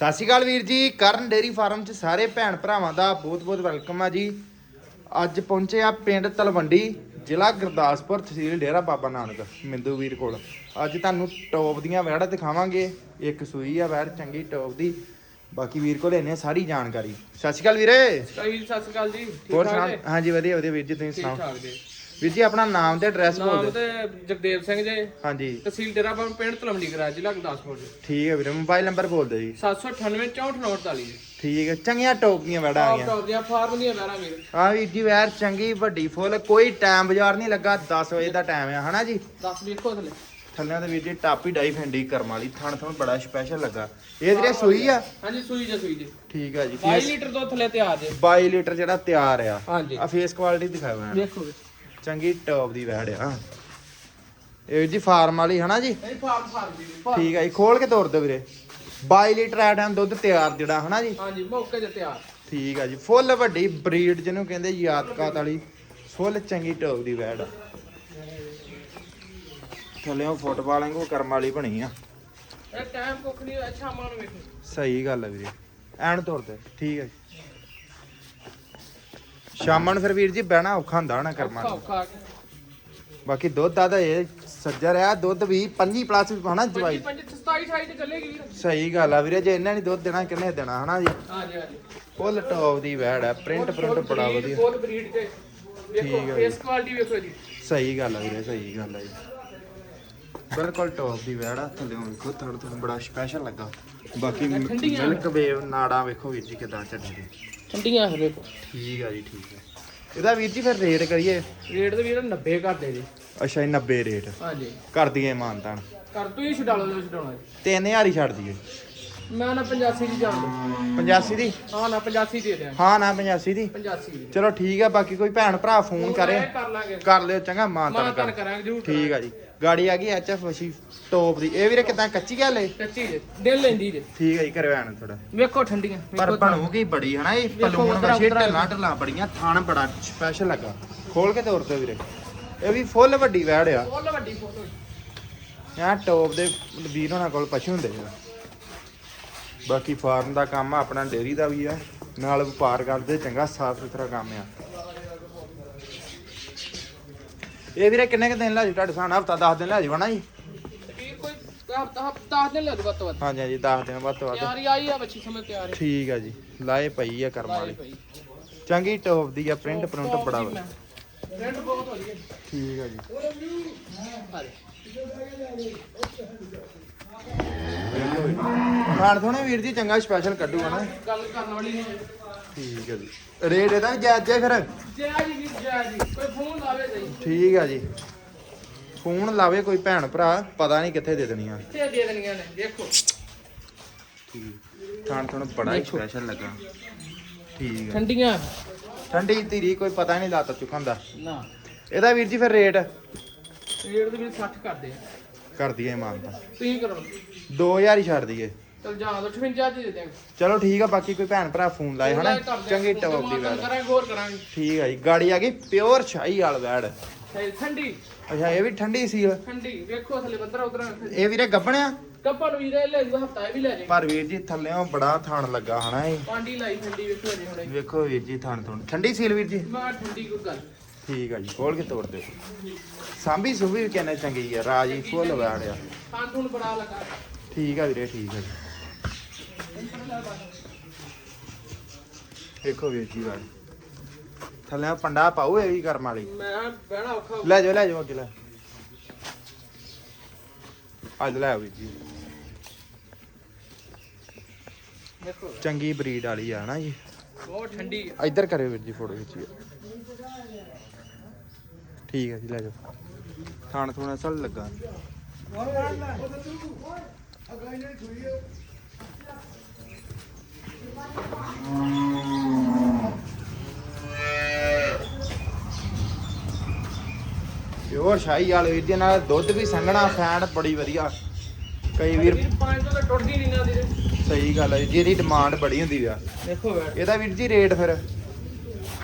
ਸਤਿ ਸ਼੍ਰੀ ਅਕਾਲ ਵੀਰ ਜੀ ਕਰਨ ਡੇਰੀ ਫਾਰਮ 'ਚ ਸਾਰੇ ਭੈਣ ਭਰਾਵਾਂ ਦਾ ਬਹੁਤ-ਬਹੁਤ ਵੈਲਕਮ ਆ ਜੀ। ਅੱਜ ਪਹੁੰਚੇ ਆ ਪਿੰਡ ਤਲਵੰਡੀ ਜ਼ਿਲ੍ਹਾ ਗੁਰਦਾਸਪੁਰ ਤਹਿਸੀਲ ਡੇਰਾ ਬਾਬਾ ਨਾਨਕ ਮਿੰਦੂ ਵੀਰ ਕੋਲ। ਅੱਜ ਤੁਹਾਨੂੰ ਟੌਪ ਦੀਆਂ ਵੈੜਾਂ ਦਿਖਾਵਾਂਗੇ ਇੱਕ ਸੂਈ ਆ ਵੈੜ ਚੰਗੀ ਟੌਪ ਦੀ। ਬਾਕੀ ਵੀਰ ਕੋਲ ਇਹਨੇ ਸਾਰੀ ਜਾਣਕਾਰੀ। ਸਤਿ ਸ਼੍ਰੀ ਅਕਾਲ ਵੀਰੇ। ਸਹੀ ਸਤਿ ਸ਼੍ਰੀ ਅਕਾਲ ਜੀ ਠੀਕ ਹੋਰ ਠਾਕ ਸੁਣਾ? ਹਾਂਜੀ ਵਧੀਆ ਵਧੀਆ ਵੀਰ ਜੀ ਤੁਸੀਂ ਠੀਕ ਸੁਣਾਓ? ਠਾਕ ਜੀ। ਵੀਰ ਜੀ ਆਪਣਾ ਨਾਮ ਤੇ ਐਡਰੈਸ ਬੋਲ ਨਾਮ ਦਿਓ। ਤੇ ਜਗਦੇਵ ਸਿੰਘ ਜੀ। ਹਾਂਜੀ। ਤਹਿਸੀਲ ਡੇਰਾਬੰਦ ਪਿੰਡ ਤਲਵੰਡੀ ਗਰਾ ਜ਼ਿਲ੍ਹਾ ਗੁਰਦਾਸਪੁਰ ਜੀ। ਠੀਕ ਹੈ ਵੀਰੇ ਮੋਬਾਈਲ ਨੰਬਰ ਬੋਲ ਦਿਓ ਜੀ। 798 6448 ਜੀ। ਠੀਕ ਹੈ ਚੰਗੀਆਂ ਟੌਪ ਦੀਆਂ ਵੈੜਾਂ ਆ ਟੌਪ ਗਈਆਂ ਟੌਪ ਦੀਆਂ ਫਾਰਮ ਦੀਆਂ ਬਹਿਰਾ ਵੀਰ। ਆ ਵੀਰ ਜੀ ਵੈਰ ਚੰਗੀ ਵੱਡੀ ਫੁੱਲ ਕੋਈ ਟਾਈਮ ਬਾਜ਼ਾਰ ਨਹੀਂ ਲੱਗਾ 10 ਵਜੇ ਦਾ ਟਾਈਮ ਆ ਹਨਾ ਜੀ? ਦੱਸ ਵੇਖੋ ਥਲੇ। ਥੱਲਿਆਂ ਦੇ ਵੀਰ ਜੀ ਟਾਪੀ ਡਾਈ ਫੈਂਡੀ ਕਰਮ ਵਾਲੀ ਥਣ ਥਣ ਬੜਾ ਸਪੈਸ਼ਲ ਲੱਗਾ। ਇਹ ਜਿਹੜੇ ਸੂਈ ਆ? ਹਾਂਜੀ ਸੂਈ ਜੀ ਸੂਈ ਜੀ। ਠੀਕ ਆ ਜੀ। 22 ਲੀਟਰ ਦੁੱਧ ਥਲੇ ਤਿਆਰ ਜੀ। 22 ਲੀਟਰ ਜਿਹੜਾ ਤਿਆਰ ਆ। ਹਾਂਜੀ। ਆ ਫੇਸ ਕੁਆਲਿਟੀ ਦਿਖਾਓ ਮੈਂ ਵੇਖੋ ਜੀ ਚੰਗੀ ਟੌਪ ਦੀ ਵੈੜ ਆ। ਇਹ ਜੀ ਫਾਰਮ ਵਾਲੀ ਹਨਾ ਜੀ? ਇਹ ਫਾਰਮ ਫਾਰਮ ਜੀ farm। ਠੀਕ ਆ ਜੀ ਖੋਲ ਕੇ ਤੋਰ ਦਿਓ ਵੀਰੇ। 22 ਲੀਟਰ ਆ ਟਾਈਮ ਦੁੱਧ ਤਿਆਰ ਜਿਹੜਾ ਹਨਾ ਜੀ? ਹਾਂਜੀ ਮੌਕੇ ਤੇ ਤਿਆਰ। ਠੀਕ ਆ ਜੀ ਫੁੱਲ ਵੱਡੀ ਬਰੀਡ ਜਿਹਨੂੰ ਕਹਿੰਦੇ ਯਾਦਕਾਤ ਵਾਲੀ ਫੁੱਲ ਚੰਗੀ ਟੌਪ ਦੀ ਵੈੜ ਆ। ਥੱਲੇੋਂ ਫੁੱਟਬਾਲ ਵਾਂਗੂ ਕਰਮ ਵਾਲੀ ਬਣੀ ਆ। ਇਹ ਟਾਈਮ ਕੁੱਖ ਨਹੀਂ ਅੱਛਾ ਮਾਨ ਵੇਖੋ। ਸਹੀ ਗੱਲ ਆ ਵੀਰੇ। ਐਨ ਤੋਰ ਤੇ ਠੀਕ ਹੈ ਜੀ। ਸ਼ਾਮਾਂ ਨੂੰ ਫਿਰ ਵੀਰ ਜੀ ਬਹਿਣਾ ਔਖਾ ਹੁੰਦਾ ਹੋਣਾ ਕਰਮਾਂ ਨੂੰ। ਬਾਕੀ ਦੁੱਧ ਦਾ ਤਾਂ ਇਹ ਸੱਜਰ ਆ ਦੁੱਧ ਵੀ 25 ਪਲੱਸ ਵੀ ਪਾਣਾ ਪੰਜੀ ਜਵਾਈ? ਪੰਜੀ 27 28 ਤੇ ਚੱਲੇਗੀ ਵੀਰ। ਸਹੀ ਗੱਲ ਆ ਵੀਰੇ ਜੇ ਇਹਨਾਂ ਨੇ ਦੁੱਧ ਦੇਣਾ ਕਿੰਨੇ ਦੇਣਾ ਹਨਾ ਜੀ? ਹਾਂਜੀ ਹਾਂਜੀ। ਫੁੱਲ ਟੌਪ ਦੀ ਵੈੜ ਪ੍ਰਿੰਟ ਪ੍ਰਿੰਟ ਬੜਾ ਵਧੀਆ। ਫੁੱਲ ਬਰੀਡ ਤੇ। ਠੀਕ ਵੇਖੋ ਆ ਜੀ। ਫੇਸ ਕੁਆਲਿਟੀ ਵੇਖੋ ਜੀ। ਸਹੀ ਗੱਲ ਆ ਵੀਰੇ ਸਹੀ ਗੱਲ ਆ ਜੀ। ਬਿਲਕੁਲ ਟੌਪ ਦੀ ਵੈੜ ਆ ਥੱਲੇੋਂ ਵੇਖੋ ਥੜ ਥੜ ਬੜਾ ਸਪੈਸ਼ਲ ਲੱਗਾ। ਬਾਕੀ ਠੰਡੀਆਂ। ਮਿਲਕ ਵੇਵ ਨਾੜਾ ਵੇਖੋ ਵੀਰ ਜੀ ਕਿਦਾਂ ਚੱਲਦੀ ਠੰਡੀਆਂ ਹੈ ਵੇਖੋ ਠੀਕ ਆ ਜੀ ਠੀਕ ਆ। ਇਹਦਾ ਵੀਰ ਜੀ ਫਿਰ ਰੇਟ ਕਰੀਏ? ਰੇਟ ਤੇ ਵੀਰ 90 ਕਰ ਦੇ ਜੀ ਅੱਛਾ ਜੀ 90 ਰੇਟ। ਹਾਂਜੀ। ਕਰ ਦਈਏ ਮਾਨਤਾਨ ਕਰ ਤੂੰ ਹੀ ਛਡਾ ਲਓ ਛਡਾਉਣਾ ਜੀ। 3000 ਹੀ ਛੱਡ ਦਈਏ। ਮੈਂ ਨਾ 85 ਦੀ ਜਾਣ ਦੋ 85 ਦੀ? ਹਾਂ ਨਾ 85 ਦੇ ਦਿਆਂ ਹਾਂ ਨਾ 85 ਦੀ। 85 ਦੀ। ਚਲੋ ਠੀਕ ਆ ਬਾਕੀ ਕੋਈ ਭੈਣ ਭਰਾ ਫੋਨ ਕਰੇ। ਇਹ ਕਰ ਲਾਂਗੇ। ਕਰ ਲਿਓ ਚੰਗਾ ਮਾਨਤਾਨ ਕਰਾਂਗੇ ਜਰੂਰ ਠੀਕ ਆ ਜੀ। ਗਾੜੀ ਆ ਗਈ ਐਚਐਫ ਵਸ਼ੀ ਟੋਪ ਦੀ। ਇਹ ਵੀਰੇ ਕਿਦਾਂ ਕੱਚੀ ਗੱਲ ਏ? ਕੱਚੀ ਜੇ ਦਿਲ ਲੈਂਦੀ ਜੇ। ਠੀਕ ਆ ਜੀ ਕਰਵਾਣ ਥੋੜਾ ਵੇਖੋ ਠੰਡੀਆਂ ਪਰ ਬਣੂਗੀ ਬੜੀ ਹਨਾ ਇਹ? ਪਲੂਣ ਵਸ਼ੀ ਢੱਲਾ ਢੱਲਾ ਬੜੀਆਂ ਥਾਣ ਬੜਾ ਸਪੈਸ਼ਲ ਲੱਗਾ। ਖੋਲ ਕੇ ਤੋਰ ਤੇ ਵੀਰੇ। ਇਹ ਵੀ ਫੁੱਲ ਵੱਡੀ ਵੈੜ ਆ। ਫੁੱਲ ਵੱਡੀ ਫੋਟੋ ਯਾਰ ਟੌਪ ਦੇ ਵੀਰ ਹੋਣਾ ਕੋਲ ਪਸ਼ੂ ਹੁੰਦੇ ਆ। ਬਾਕੀ ਫਾਰਮ ਦਾ ਕੰਮ ਆ ਆਪਣਾ ਡੇਰੀ ਦਾ ਵੀ ਆ। ਨਾਲ ਵਪਾਰ ਕਰਦੇ ਚੰਗਾ ਸਾਫ਼ ਸੁਥਰਾ ਕੰਮ ਆ। ਇਹ ਵੀਰੇ ਕਿੰਨੇ ਕ ਦਿਨ ਲੈ ਜੂ? ਤੁਹਾਡੇ ਸਾਨ ਹਫਤਾ 10 ਦਿਨ ਲੈ ਜੂ ਹਨਾ ਜੀ? ਵੀਰ ਕੋਈ ਹਫਤਾ ਹਫਤਾ ਦਿਨ ਲੱਗ ਵੱਧ ਤੋਂ ਵੱਧ। ਹਾਂਜੀ ਹਾਂਜੀ 10 ਦਿਨ ਵੱਧ ਤੋਂ ਵੱਧ। ਤਿਆਰੀ ਆਈ ਆ ਬੱਚੀ ਸਮੇਂ ਤਿਆਰ ਹੈ। ਠੀਕ ਆ ਜੀ ਲਾਏ ਪਈ ਆ ਕਰਮ ਵਾਲੀ। ਚੰਗੀ ਟੌਪ ਦੀ ਆ ਪ੍ਰਿੰਟ ਪ੍ਰਿੰਟ ਬੜਾ ਵਧੀਆ। ਰੈਂਟ ਬਹੁਤ ਵਧੀਆ। ਠੀਕ ਆ ਜੀ। ਹਾਂਜੀ ਖਾਣ ਥੋਣੇ ਵੀਰ ਜੀ ਚੰਗਾ ਸਪੈਸ਼ਲ ਕੱਢੂਗਾ ਨਾ। ਗੱਲ ਕਰਨ ਵਾਲੀ ਨਹੀਂ ਠੀਕ ਆ ਜੀ। ਰੇਟ ਇਹਦਾ ਵੀ ਜਾਇਜ਼ ਜੇ ਫਿਰ? ਜੈ ਜੀ ਵੀਰ ਜੈ। ਜੀ ਕੋਈ ਫੋਨ ਲਾਵੇ ਸਹੀ ਠੀਕ ਆ ਜੀ। ਫੋਨ ਲਾਵੇ ਕੋਈ ਭੈਣ ਭਰਾ ਪਤਾ ਨਹੀਂ ਕਿੱਥੇ ਦੇ ਦੇਣੀਆਂ। ਕਿੱਥੇ ਦੇ ਦੇਣੀਆਂ ਨੇ? ਦੇਖੋ। ਖਾਣ ਤੁਹਾਨੂੰ ਬੜਾ ਹੀ ਸਪੈਸ਼ਲ ਲੱਗਾ। ਠੀਕ ਆ। ਠੰਡੀਆਂ। ਠੰਡੀ ਧੀਰੀ ਕੋਈ ਪਤਾ ਨਹੀਂ ਲਾਤਾ ਚੁੱਕਣ ਦਾ। ਨਾ। ਇਹਦਾ ਵੀਰ ਜੀ ਫਿਰ ਰੇਟ? ਰੇਟ ਦੇ ਵਿੱਚ 60 ਕਰਦੇ ਆ ਕਰ ਦਈਏ ਮਾਨਤਾ। ਤੁਸੀਂ ਕਰੋ। 2000 ਹੀ ਛੱਡ ਦਈਏ। ਚਲ ਜਾ ਦੋ 58 ਦੀ ਦੇ ਦੇਂਗੇ ਚਲੋ ਠੀਕ ਆ ਬਾਕੀ ਕੋਈ ਭੈਣ ਭਰਾ ਫੋਨ ਲਾਏ ਹਨਾ? ਚੰਗੀ ਟੌਪ ਦੀ ਵੈੜ। ਕਰਾਂਗੇ ਹੋਰ ਕਰਾਂਗੇ। ਠੀਕ ਆ ਜੀ ਗਾੜੀ ਆ ਗਈ ਪਿਓਰ ਸ਼ਾਹੀ ਵਾਲ ਵੈੜ। ਤੇ ਠੰਡੀ। ਅੱਛਾ ਇਹ ਵੀ ਠੰਡੀ ਸੀਲ ਠੰਡੀ ਵੇਖੋ ਥੱਲੇ ਬੰਦਰ ਉਧਰ ਇਹ ਵੀਰੇ ਗੱਬਣਿਆ? ਕੱਪਾਂ ਨੂੰ ਵੀਰੇ ਲੈ ਜੂ ਹਫਤਾ ਇਹ ਵੀ ਲੈ ਜੇ ਪਰ ਵੀਰ ਜੀ ਥੱਲੇੋਂ ਬੜਾ ਥਾਣ ਲੱਗਾ ਹਨਾ ਇਹ? ਪਾਂਡੀ ਲਾਈ ਠੰਡੀ ਵੇਖੋ ਜੀ ਹੁਣੇ। ਵੇਖੋ ਵੀਰ ਜੀ ਥਾਣ ਤੋਂ ਠੰਡੀ ਸੀਲ ਵੀਰ ਜੀ? ਮੈਂ ਠੰਡੀ ਕੋਈ ਗੱਲ। ਠੀਕ ਆ ਜੀ ਖੋਲ ਕੇ ਤੋੜ ਦਿਓ। ਸਾਂਭੀ ਸੁਭੀ ਵੀ ਕਹਿੰਦੇ ਚੰਗੀ ਆ ਰਾਜੀ ਫੁੱਲ ਵੈੜਿਆ ਹਾਂ ਤੁਹਾਨੂੰ ਬੜਾ ਲੱਗਾ। ਠੀਕ ਆ ਵੀਰੇ ਠੀਕ ਆ ਜੀ। ਦੇਖੋ ਵੀਰ ਜੀ ਵਾਲ ਥੱਲੇ ਪੰਡਾ ਪਾਉ ਇਹ ਵੀ ਕਰਮ ਵਾਲੀ। ਮੈਂ ਬਹਿਣਾ ਔਖਾ ਹੋ ਲੈ ਜਾਓ ਲੈ ਜਾਓ ਅੱਗੇ ਲੈ। ਅੱਜ ਲੈ ਵੀਰ ਜੀ। ਵੇਖੋ ਚੰਗੀ ਬਰੀਡ ਵਾਲੀ ਆ ਨਾ ਜੀ। ਬਹੁਤ ਠੰਡੀ ਆ। ਇੱਧਰ ਕਰਿਓ ਵੀਰ ਜੀ ਫੋਟੋ ਖਿੱਚੀ। ਠੀਕ ਹੈ ਜੀ ਲੈ ਜਾਓ। ਥਾਣ ਥੋਣਾ ਸਲ ਲੱਗਾ। ਪਿਓਰ ਸ਼ਾਹੀ ਵਾਲੇ ਵੀਰ ਜੀ ਨਾਲ ਦੁੱਧ ਵੀ ਸੰਘਣਾ ਫੈਟ ਬੜੀ ਵਧੀਆ। ਕਈ ਵੀਰ ਪੰਜ ਤੋਂ ਤਾਂ ਟੁੱਟਦੀ ਨਹੀਂ ਨਾ ਵੀਰੇ ਸਹੀ ਗੱਲ ਹੈ ਜਿਹਦੀ ਡਿਮਾਂਡ ਬੜੀ ਹੁੰਦੀ ਆ। ਦੇਖੋ ਬੈਠ ਇਹਦਾ ਵੀਰ ਜੀ ਰੇਟ ਫਿਰ?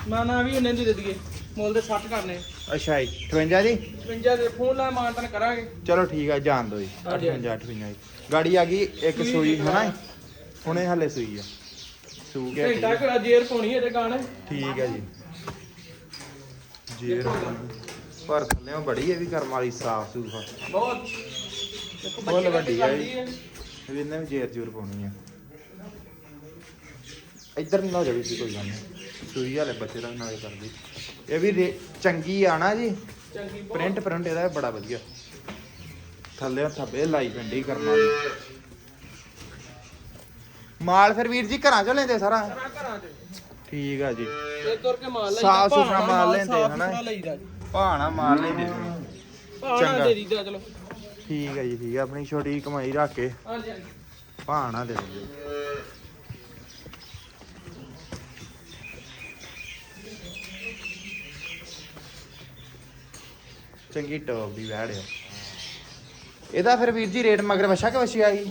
ਨਾ ਨਾ ਵੀ ਉਹਨਾਂ ਦੀ ਦੇ ਦਈਏ ਮੁੱਲ ਦੇ 60 ਕਰਨੇ। ਅੱਛਾ ਜੀ 58 ਜੀ? 55 ਦੇ ਫੋਨ ਲਾ ਮਾਨਤਨ ਕਰਾਂਗੇ। ਚਲੋ ਠੀਕ ਆ ਜਾਣ ਦੋ ਜੀ। ਹਾਂਜੀ, 58 58 ਜੀ। ਗਾੜੀ ਆ ਗਈ ਇੱਕ ਸੂਈ ਹਨਾ ਹੁਣੇ ਹਲੇ ਸੂਈ ਆ। ਸੂ ਕੇ ਹਟੀ ਘੰਟਾ। ਘੜਾ ਜੇਰ ਪਾਉਣੀ ਹੈ ਤੇ ਗਾਣ। ਠੀਕ ਹੈ ਜੀ। ਜੀਰ ਪਰ ਥੱਲੇੋਂ ਬੜੀ ਹੈ ਵੀ ਕਰਮ ਵਾਲੀ ਸਾਫ਼ ਸੂਫ ਬਹੁਤ। ਬੱਚੇ ਵੱਡੀ ਕਰਦੀ ਜੀ। ਵੀ ਇਹਨੇ ਵੀ ਜੇਰ ਜੂਰ ਪਾਉਣੀ ਆ ਇੱਧਰ ਨਾ ਹੋ ਜਾਵੇ ਜੀ ਕੋਈ ਗੱਲ ਨਹੀਂ। ਸੂਈ ਵਾਲੇ ਬੱਚੇ ਦਾ ਨਾਲੇ ਕਰਦੀ ਇਹ ਵੀ ਚੰਗੀ ਆ ਨਾ ਜੀ। ਚੰਗੀ ਬਹੁਤ। ਪ੍ਰਿੰਟ ਪ੍ਰਿੰਟ ਇਹਦਾ ਬੜਾ ਵਧੀਆ। ਥੱਲੇ ਥੱਬੇ ਲਾਈ ਪਿੰਡੀ ਕਰਨ ਵਾਲੀ। ਮਾਲ ਫਿਰ ਵੀਰ ਜੀ ਘਰਾਂ ਚੋਂ ਲੈਂਦੇ ਸਾਰਾ? ਸਾਰਾ ਘਰਾਂ ਚ। ਠੀਕ ਆ ਜੀ। ਇਹ ਤੁਰ ਕੇ ਮਾਲ ਲਈਦਾ ਸਾਫ਼ ਸੁਥਰਾ ਮਾਲ ਲੈਂਦੇ ਸਾਫ਼ ਹਨਾ। ਸੁਥਰਾ ਲਈਦਾ ਜੀ। ਭਾਣਾ ਮਾਲ ਲੈਂਦੇ ਭਾਣਾ ਚੰਗਾ। ਦੇ ਦੀਦਾ ਚਲੋ। ਠੀਕ ਹੈ ਜੀ ਠੀਕ ਹੈ ਆਪਣੀ ਛੋਟੀ ਕਮਾਈ ਰੱਖ ਕੇ ਹਾਂਜੀ ਹਾਂਜੀ। ਭਾਣਾ ਦੇ ਦਿੰਦੇ ਚੰਗੀ ਟੌਪ ਦੀ ਵੈੜ ਆ। ਇਹਦਾ ਫਿਰ ਵੀਰ ਜੀ ਰੇਟ ਮਗਰ ਵਛਾ ਕਿ ਵਛੀ ਆਈ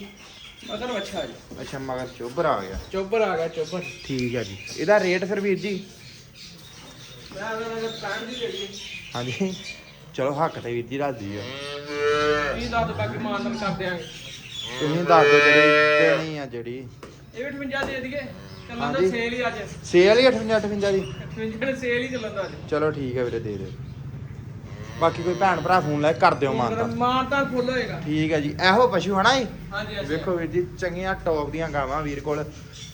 ਮਗਰ ਵੱਛਾ ਜੀ। ਅੱਛਾ ਮਗਰ ਚੋਬਰ ਆ ਗਿਆ। ਚੋਬਰ ਆ ਗਿਆ ਚੋਬਰ। ਠੀਕ ਹੈ ਜੀ। ਇਹਦਾ ਰੇਟ ਫਿਰ ਵੀਰ ਜੀ? ਹਾਂਜੀ। ਚਲੋ ਹੱਕ ਤੇ ਵੀਰ ਜੀ ਰੱਖ ਦਈਓ ਇਹ ਦੱਸ ਬਾਕੀ ਮਾਨਦਨ ਕਰ ਦਿਆਂਗੇ। ਤੁਸੀਂ ਦੱਸ ਦਿਓ ਜਿਹੜੀ ਦੇਣੀ ਆ ਜਿਹੜੀ। ਇਹ ਵੀ 58 ਦੇ ਦਈਏ। ਚੱਲਣ ਦਾ ਹਾਂਜੀ। ਸੇਲ ਹੀ ਅੱਜ। ਸੇਲ ਹੀ 58 58 ਦੀ। 58 ਸੇਲ ਹੀ ਚੱਲਣ ਦਾ ਅੱਜ। ਚਲੋ ਠੀਕ ਹੈ ਵੀਰੇ ਦੇ ਦਿਓ। ਬਾਕੀ ਕੋਈ ਭੈਣ ਭਰਾ ਫੋਨ ਲੈ ਕਰ ਦਿਓ ਮਾਨਤਾ ਮਾਨ ਤਾਂ। ਫੁੱਲ ਹੋਏਗਾ। ਠੀਕ ਹੈ ਜੀ ਇਹੋ ਪਸ਼ੂ ਹਨਾ ਜੀ? ਹਾਂਜੀ ਹਾਂਜੀ। ਵੇਖੋ ਵੀਰ ਜੀ ਚੰਗੀਆਂ ਟੌਪ ਦੀਆਂ ਗਾਵਾਂ ਵੀਰ ਕੋਲ।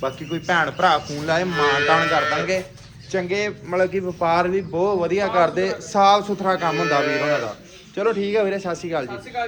ਬਾਕੀ ਕੋਈ ਭੈਣ ਭਰਾ ਫੋਨ ਲਾਏ ਮਾਨਤਾਨ ਕਰ ਦਾਂਗੇ। ਚੰਗੇ ਮਤਲਬ ਕਿ ਵਪਾਰ ਵੀ ਬਹੁਤ ਵਧੀਆ ਕਰਦੇ ਸਾਫ਼ ਸੁਥਰਾ ਕੰਮ ਹੁੰਦਾ ਵੀਰ ਉਹਨਾਂ ਦਾ। ਚਲੋ ਠੀਕ ਹੈ ਵੀਰੇ ਸਤਿ ਸ਼੍ਰੀ ਅਕਾਲ ਜੀ। ਸਤਿ ਸ਼੍ਰੀ ਅਕਾਲ